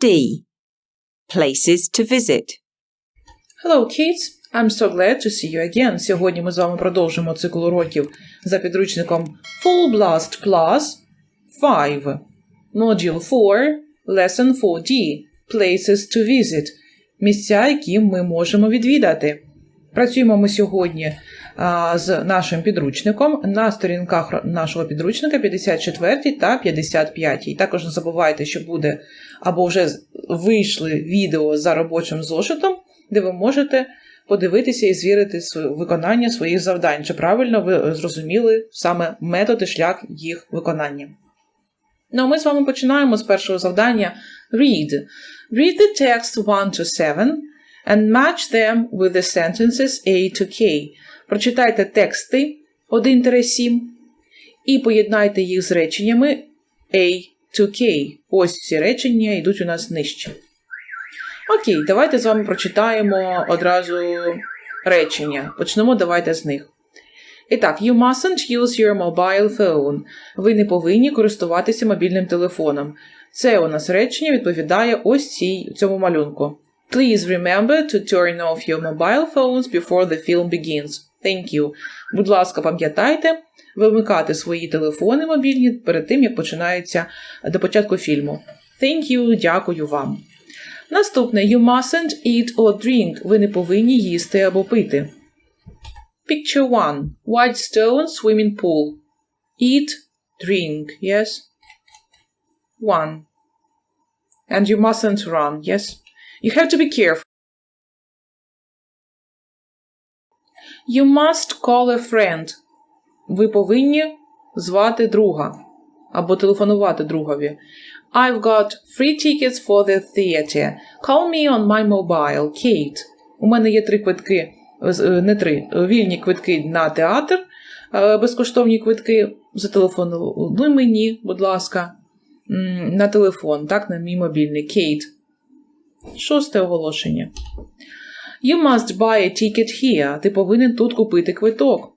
D. Places to visit. Hello, kids! I'm so glad to see you again. Сьогодні ми з вами продовжимо цикл уроків за підручником Full Blast Plus 5. Module 4, Lesson 4D. Places to visit. Місця, які ми можемо відвідати. Працюємо ми сьогодні з нашим підручником на сторінках нашого підручника 54 та 55. Також не забувайте, що буде або вже вийшли відео за робочим зошитом, де ви можете подивитися і звірити виконання своїх завдань, чи правильно ви е, зрозуміли саме метод і шлях їх виконання. Ну, а ми з вами починаємо з першого завдання Read. Read the text 1 to 7 and match them with the sentences A to K. Прочитайте тексти 1-7 і поєднайте їх з реченнями A to K. Ось ці речення йдуть у нас нижче. Окей, давайте з вами прочитаємо одразу речення. Почнемо давайте з них. І так, you mustn't use your mobile phone. Ви не повинні користуватися мобільним телефоном. Це у нас речення відповідає ось цій цьому малюнку. Please remember to turn off your mobile phones before the film begins. Thank you. Будь ласка, пам'ятайте вимикати свої телефони мобільні перед тим, як починається до початку фільму. Thank you, дякую вам. Наступне you mustn't eat or drink. Ви не повинні їсти або пити. Picture 1. White stone swimming pool. Eat, drink, yes? 1. And you mustn't run, yes? You have to be careful. You must call a friend. Ви повинні звати друга або телефонувати другові. I've got free tickets for the theater. Call me on my mobile, Kate. У мене є три квитки, е, не три, вільні квитки на театр, е, безкоштовні квитки. Зателефонуй мені, будь ласка, на телефон, так, на мій мобільний. Кейт. Шосте оголошення. You must buy a ticket here. Ти повинен тут купити квиток.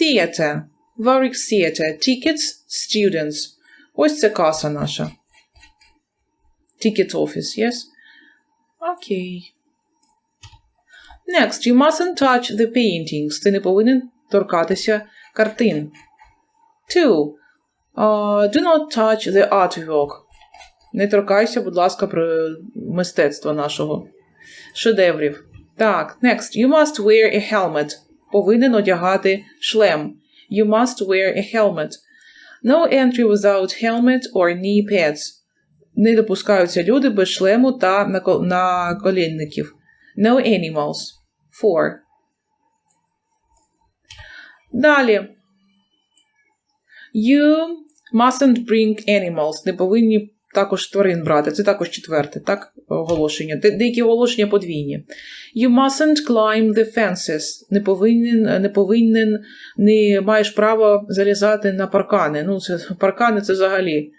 Theater. Warwick Theater. Tickets. Students. Ось це каса наша. Ticket office, yes? Окей. Next, you mustn't touch the paintings. Ти не повинен торкатися картин. Two. Uh, do not touch the artwork. Не торкайся, будь ласка, про мистецтво нашого шедеврів. Так, next. You must wear a helmet. Повинен одягати шлем. You must wear a helmet. No entry without helmet or knee pads. Не допускаються люди без шлему та нако- наколінників. No animals. Four. Далі. You mustn't bring animals. Не повинні також тварин брати. Це також четверте, так? Оголошення. Де- Деякі оголошення подвійні. You mustn't climb the fences. Не повинен, не повинен, не маєш права залізати на паркани. Ну, це паркани це взагалі.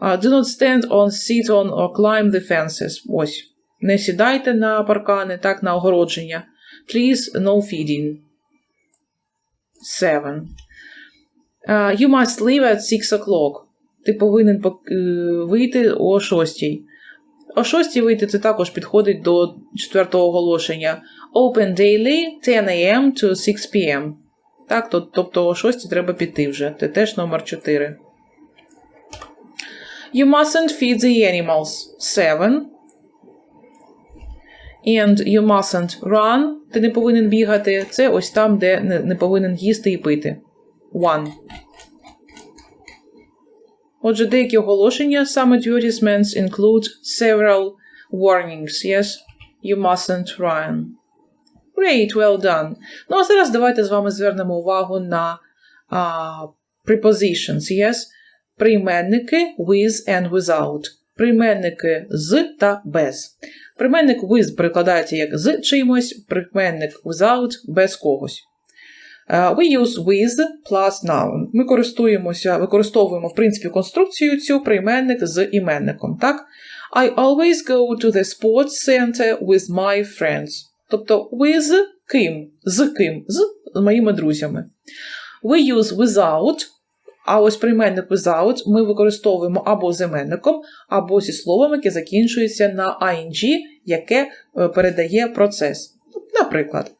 Uh, do not stand on, sit on or climb the fences. Ось. Не сідайте на паркани, так, на огородження. Please, no feeding. Seven. Uh, you must leave at six o'clock. Ти повинен е, вийти о шостій. О шостій вийти це також підходить до четвертого оголошення. Open daily 10 a.m. to 6 p.m. Так, то- тобто о шостій треба піти вже. Це теж номер 4. You mustn't feed the animals. 7. And you mustn't run. Ти не повинен бігати. Це ось там, де не, не повинен їсти і пити. One. Отже, деякі оголошення саме advertisements include several warnings. Yes, you mustn't run. Great, well done. Ну, а зараз давайте з вами звернемо увагу на а, prepositions. Yes? Прийменники with and without. Прийменники з та без. Прийменник with перекладається як з чимось, прийменник without без когось. Uh, we use with plus noun. Ми користуємося, використовуємо в принципі конструкцію цю прийменник з іменником. Так? I always go to the sports center with my friends. Тобто with ким? З ким? З моїми друзями. We use without А ось прийменник without ми використовуємо або з іменником, або зі словом, яке закінчується на ing, яке е, передає процес. Наприклад,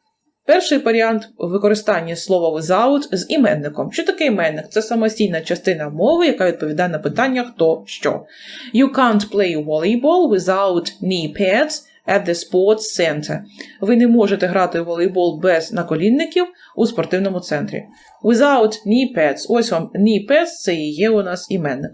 перший варіант використання слова without з іменником. Що таке іменник? Це самостійна частина мови, яка відповідає на питання хто що. You can't play volleyball without knee pads at the sports center. Ви не можете грати в волейбол без наколінників у спортивному центрі. Without knee pads. Ось вам knee pads – це і є у нас іменник.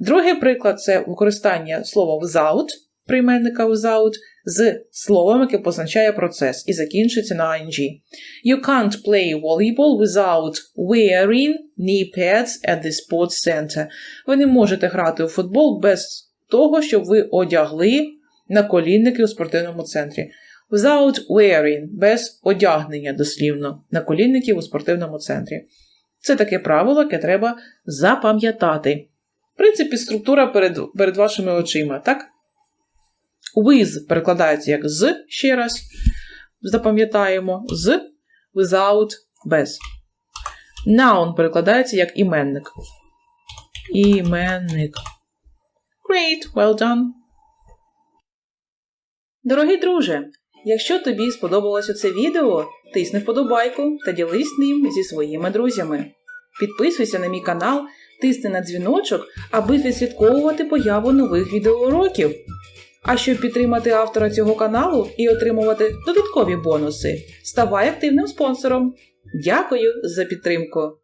Другий приклад це використання слова without, прийменника without, з словом, яке позначає процес і закінчується на ing. You can't play volleyball without wearing knee pads at the sports center. Ви не можете грати у футбол без того, щоб ви одягли наколінники у спортивному центрі. Without wearing, без одягнення дослівно, наколінників у спортивному центрі. Це таке правило, яке треба запам'ятати. В принципі, структура перед, перед вашими очима, так? With перекладається як з, ще раз. Запам'ятаємо з, without, без. Noun перекладається як іменник. Іменник. Great, well done. Дорогий друже, якщо тобі сподобалося це відео, тисни вподобайку та ділись ним зі своїми друзями. Підписуйся на мій канал, тисни на дзвіночок, аби відслідковувати появу нових відеоуроків. А щоб підтримати автора цього каналу і отримувати додаткові бонуси, ставай активним спонсором. Дякую за підтримку!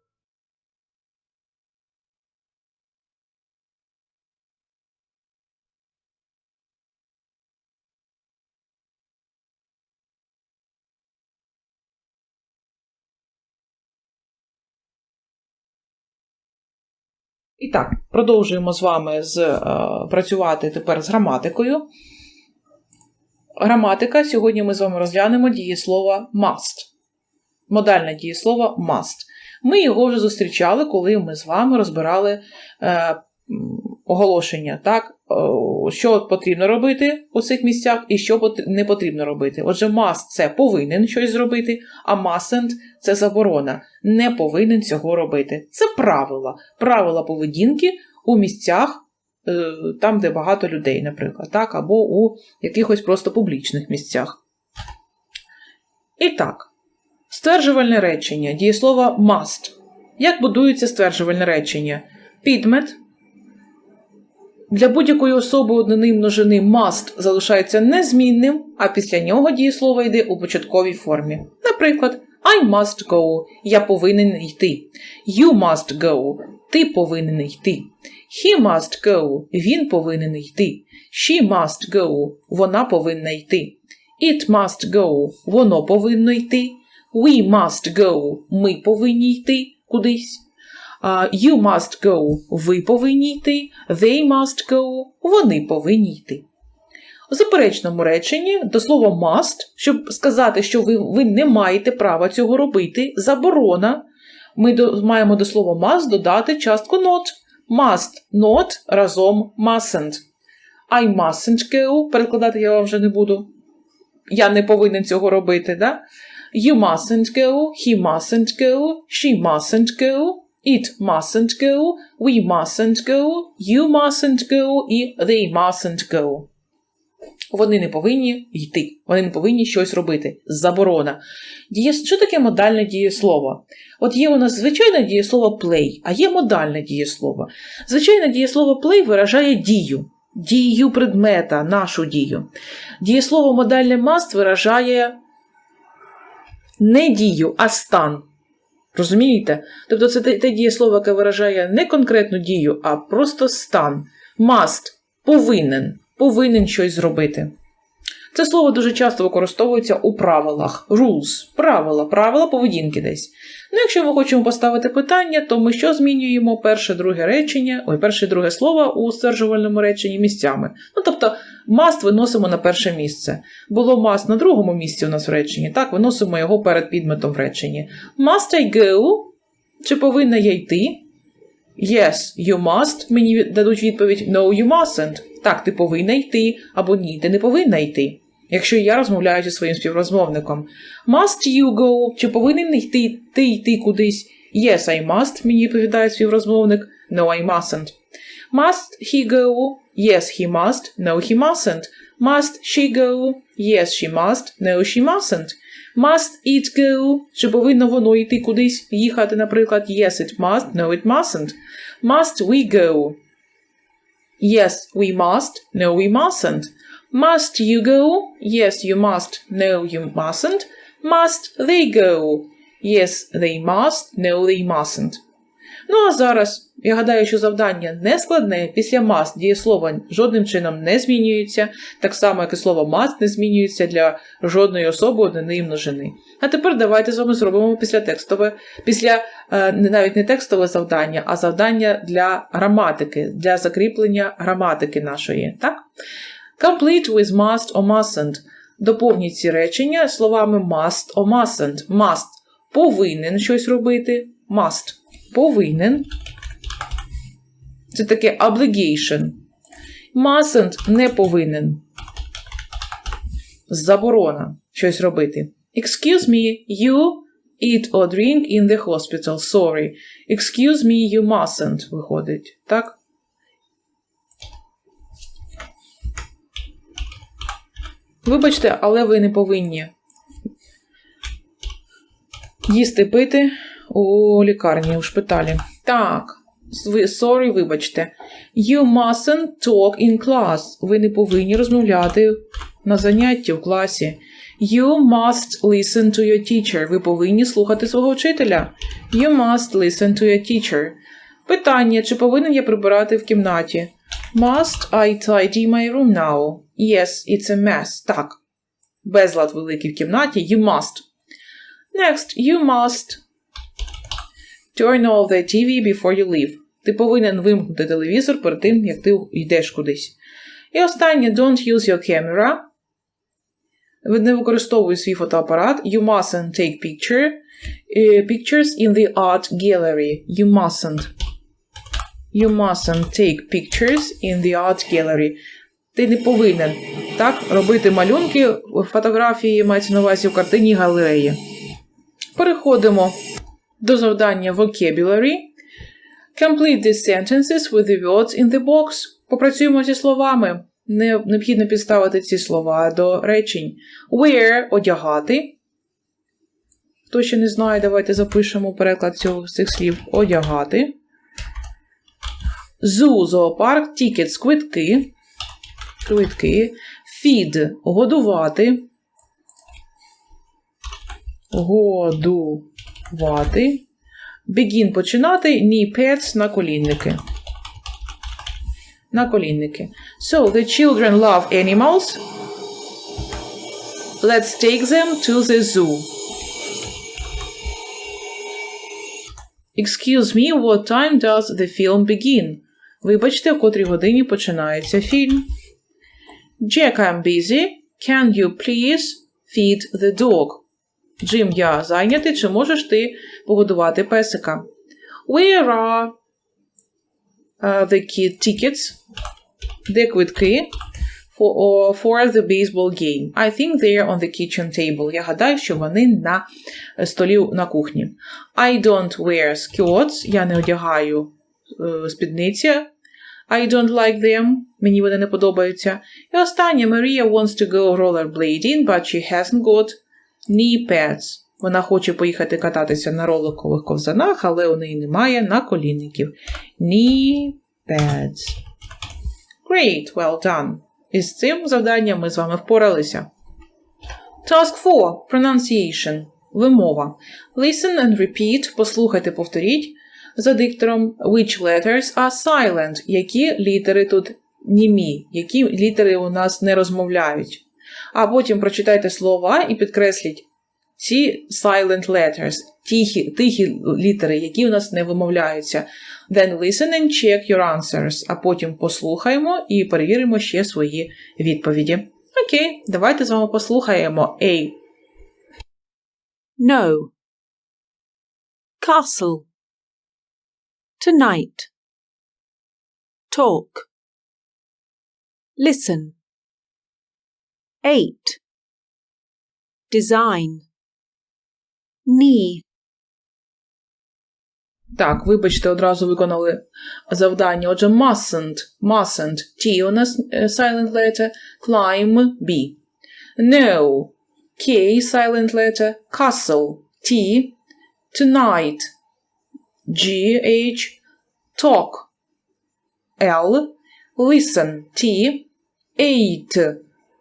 І так, продовжуємо з вами з, е, працювати тепер з граматикою. Граматика. Сьогодні ми з вами розглянемо дієслово must. Модальне дієслово must. Ми його вже зустрічали, коли ми з вами розбирали е, оголошення, так? Е, що потрібно робити у цих місцях і що не потрібно робити. Отже, must – це повинен щось зробити, а mustn't – це заборона. Не повинен цього робити. Це правила. Правила поведінки у місцях, е, там, де багато людей, наприклад, так? або у якихось просто публічних місцях. І так, стверджувальне речення, дієслово must. Як будується стверджувальне речення? Підмет для будь-якої особи однини множини must залишається незмінним, а після нього дієслово йде у початковій формі. Наприклад, I must go я повинен йти. You must go ти повинен йти. He must go він повинен йти. She must go вона повинна йти. It must go воно повинно йти. We must go ми повинні йти кудись. You must go ви повинні йти. They must go вони повинні йти. У заперечному реченні до слова must, щоб сказати, що ви, ви не маєте права цього робити, заборона. Ми до, маємо до слова must додати частку not. Must not разом mustn't. I mustn't go, перекладати я вам вже не буду. Я не повинен цього робити, да? You mustn't go, he mustn't go, she mustn't go, it mustn't go, we mustn't go, you mustn't go і they mustn't go. Вони не повинні йти, вони не повинні щось робити. Заборона. Діє... Що таке модальне дієслово? От є у нас звичайне дієслово play, а є модальне дієслово. Звичайне дієслово play виражає дію, дію предмета, нашу дію. Дієслово модальне must виражає не дію, а стан. Розумієте? Тобто це те, те дієслово, яке виражає не конкретну дію, а просто стан. Must повинен, повинен щось зробити. Це слово дуже часто використовується у правилах. Rules правила, правила поведінки десь. Ну, якщо ми хочемо поставити питання, то ми що змінюємо перше, друге речення, ой, перше друге слово у стверджувальному реченні місцями. Ну, тобто, must виносимо на перше місце. Було must на другому місці у нас в реченні, так, виносимо його перед підметом в реченні. Must I go? Чи повинна я йти? Yes, you must. Мені дадуть відповідь No, you mustn't. Так, ти повинна йти, або ні, ти не повинна йти. Якщо я розмовляю зі своїм співрозмовником. Must you go? Чи повинен йти ти йти кудись? Yes, I must, мені відповідає співрозмовник. No, I mustn't. Must he go? Yes, he must. No, he mustn't. Must she go? Yes, she must. No, she mustn't. Must it go? Чи повинно воно йти кудись, їхати, наприклад? Yes, it must. No, it mustn't. Must we go? Yes, we must. No, we mustn't. Must you go? Yes, you must. No, you mustn't. Must they go? Yes, they must. No, they mustn't. Ну а зараз я гадаю, що завдання не складне. Після must дієслово жодним чином не змінюється, так само, як і слово must не змінюється для жодної особи однини і множини. А тепер давайте з вами зробимо після текстове, після е, навіть не текстове завдання, а завдання для граматики, для закріплення граматики нашої. Так? Complete with must or mustn't. Доповніть ці речення словами must or mustn't. Must повинен щось робити. Must повинен. Це таке obligation. Mustn't не повинен. Заборона щось робити. Excuse me, you eat or drink in the hospital. Sorry. Excuse me, you mustn't. Виходить. Так? Вибачте, але ви не повинні їсти пити у лікарні, у шпиталі. Так, sorry, вибачте. You mustn't talk in class. Ви не повинні розмовляти на занятті в класі. You must listen to your teacher. Ви повинні слухати свого вчителя. You must listen to your teacher. Питання, чи повинен я прибирати в кімнаті? Must I tidy my room now? Yes, it's a mess. Так. Безлад великий в кімнаті. You must. Next, you must turn off the TV before you leave. Ти повинен вимкнути телевізор перед тим, як ти йдеш кудись. І останнє, don't use your camera. Не використовуй свій фотоапарат. You mustn't take picture, е, pictures in the art gallery. You mustn't. You mustn't take pictures in the art gallery. Ти не повинен так робити малюнки, фотографії мається на увазі в картині галереї. Переходимо до завдання vocabulary. Complete these sentences with the words in the box. Попрацюємо зі словами. Необхідно підставити ці слова до речень. Wear – одягати. Хто ще не знає, давайте запишемо переклад цього, цих слів. Одягати. Zoo – зоопарк, tickets – квитки. Квитки. Feed – годувати. Годувати. Begin – починати. Knee pads – наколінники. Наколінники. So, the children love animals. Let's take them to the zoo. Excuse me, what time does the film begin? Вибачте, в котрій годині починається фільм. Jack, I'm busy. Can you please feed the dog? Джим, я зайнятий, чи можеш ти погодувати песика? Where are uh, the kid tickets? Де квитки for, for the baseball game? I think they are on the kitchen table. Я гадаю, що вони на е, столі на кухні. I don't wear skirts. Я не одягаю е, спідниці. I don't like them. Мені вони не подобаються. І останнє, Maria wants to go rollerblading, but she hasn't got knee pads. Вона хоче поїхати кататися на роликових ковзанах, але у неї немає наколінників. Knee pads. Great, well done. Із цим завданням ми з вами впоралися. Task 4. Pronunciation. Вимова. Listen and repeat. Послухайте, повторіть за диктором which letters are silent. Які літери тут німі, які літери у нас не розмовляють. А потім прочитайте слова і підкресліть ці silent letters, тихі, тихі літери, які у нас не вимовляються. Then listen and check your answers. А потім послухаємо і перевіримо ще свої відповіді. Окей, давайте з вами послухаємо A. No. Castle. Tonight. Talk. Listen. Eight. Design. Knee. Так, вибачте, одразу виконали завдання. Отже, mustn't, mustn't, T у нас е, silent letter, climb, B. No, K silent letter, castle, T. Tonight, G, H. Talk, L. Listen, T. Eight,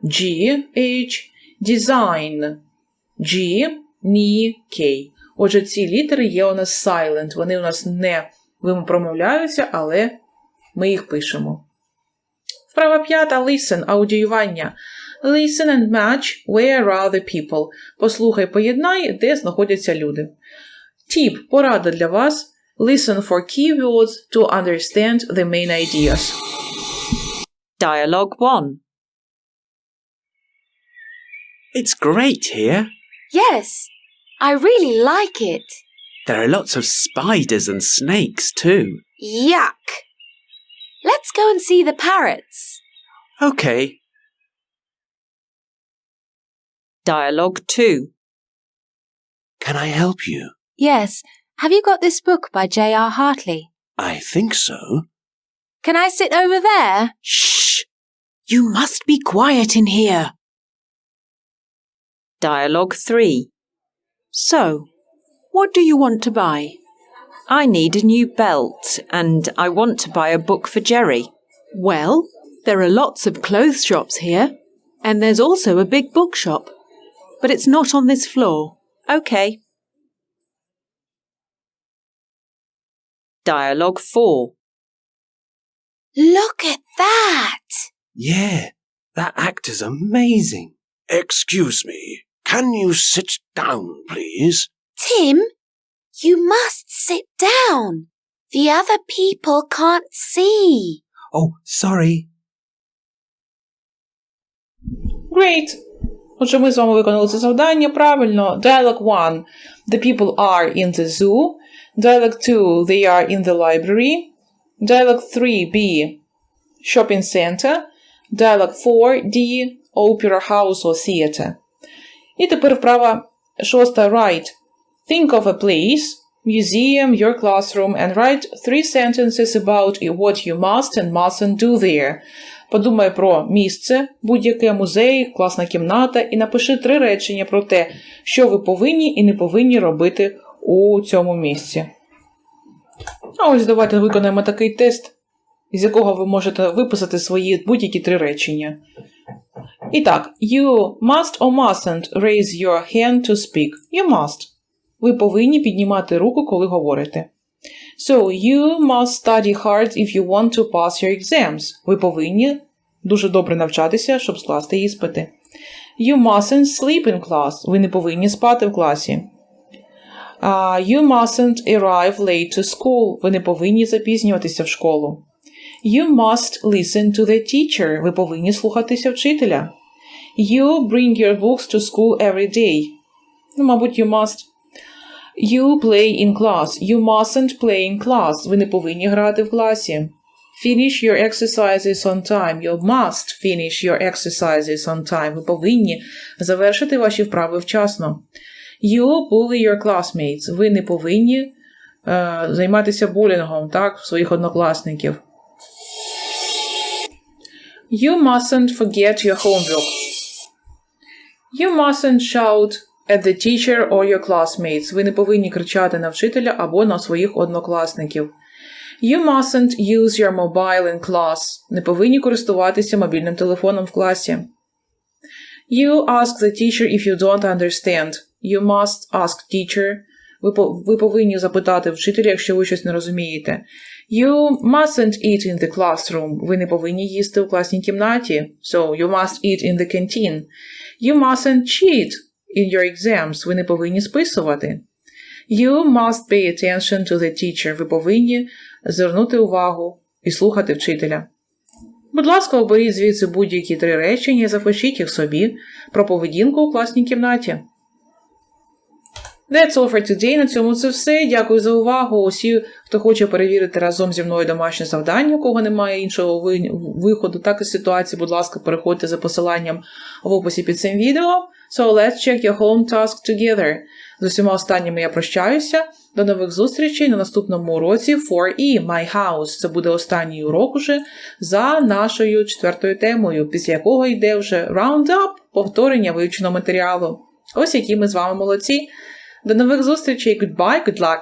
G, H. Design, G, Ні, K. Отже, ці літери є у нас silent. Вони у нас не промовляються, але ми їх пишемо. Вправа п'ята listen, аудіювання. Listen and match where are the people. Послухай, поєднай, де знаходяться люди. Тіп, порада для вас. Listen for keywords to understand the main ideas. Dialogue 1. It's great here. Yes, I really like it. There are lots of spiders and snakes too. Yuck. Let's go and see the parrots. Okay, Dialogue 2. Can I help you? Yes, have you got this book by J.R. Hartley? I think so. Can I sit over there? Shh! You must be quiet in here. Dialogue 3. So, what do you want to buy? I need a new belt and I want to buy a book for Jerry. Well, there are lots of clothes shops here, and there's also a big bookshop. But it's not on this floor. OK. Dialogue 4. Look at that! Yeah, that actor's amazing. Excuse me. Can you sit down, please? Tim, you must sit down. The other people can't see. Oh, sorry. Great! Отже, ми з вами виконали це завдання правильно. Dialogue 1. The people are in the zoo. Dialogue 2. They are in the library. Dialogue 3. B. Shopping center. Dialogue 4. D. Opera house or theater. І тепер вправа шоста. Write. Think of a place, museum, your classroom, and write three sentences about what you must and mustn't do there. Подумай про місце, будь-яке музей, класна кімната, і напиши три речення про те, що ви повинні і не повинні робити у цьому місці. А ось давайте виконаємо такий тест, з якого ви можете виписати свої будь-які три речення. І так, you must or mustn't raise your hand to speak. You must. Ви повинні піднімати руку, коли говорите. So, you must study hard if you want to pass your exams. Ви повинні дуже добре навчатися, щоб скласти іспити. You mustn't sleep in class. Ви не повинні спати в класі. Uh, you mustn't arrive late to school. Ви не повинні запізнюватися в школу. You must listen to the teacher. Ви повинні слухатися вчителя. You bring your books to school every day. Ну, мабуть, you must. You play in class. You mustn't play in class. Ви не повинні грати в класі. Finish your exercises on time. You must finish your exercises on time. Ви повинні завершити ваші вправи вчасно. You bully your classmates. Ви не повинні е, займатися булінгом, так, своїх однокласників. You mustn't forget your homework. You mustn't shout at the teacher or your classmates. Ви не повинні кричати на вчителя або на своїх однокласників. You mustn't use your mobile in class. Не повинні користуватися мобільним телефоном в класі. You ask the teacher if you don't understand. You must ask teacher. Ви, ви повинні запитати вчителя, якщо ви щось не розумієте. You mustn't eat in the classroom. Ви не повинні їсти у класній кімнаті. So, you must eat in the canteen. You mustn't cheat in your exams. Ви не повинні списувати. You must pay attention to the teacher. Ви повинні звернути увагу і слухати вчителя. Будь ласка, оберіть звідси будь-які три речення і запишіть їх собі про поведінку у класній кімнаті. That's all for today. На цьому це все. Дякую за увагу. Усі, хто хоче перевірити разом зі мною домашнє завдання, у кого немає іншого виходу, так і ситуації, будь ласка, переходьте за посиланням в описі під цим відео. So let's check your home task together. З усіма останніми я прощаюся. До нових зустрічей на наступному уроці 4E My House. Це буде останній урок уже за нашою четвертою темою, після якого йде вже Roundup, повторення вивченого матеріалу. Ось які ми з вами молодці. До нових зустрічей. Goodbye, good luck!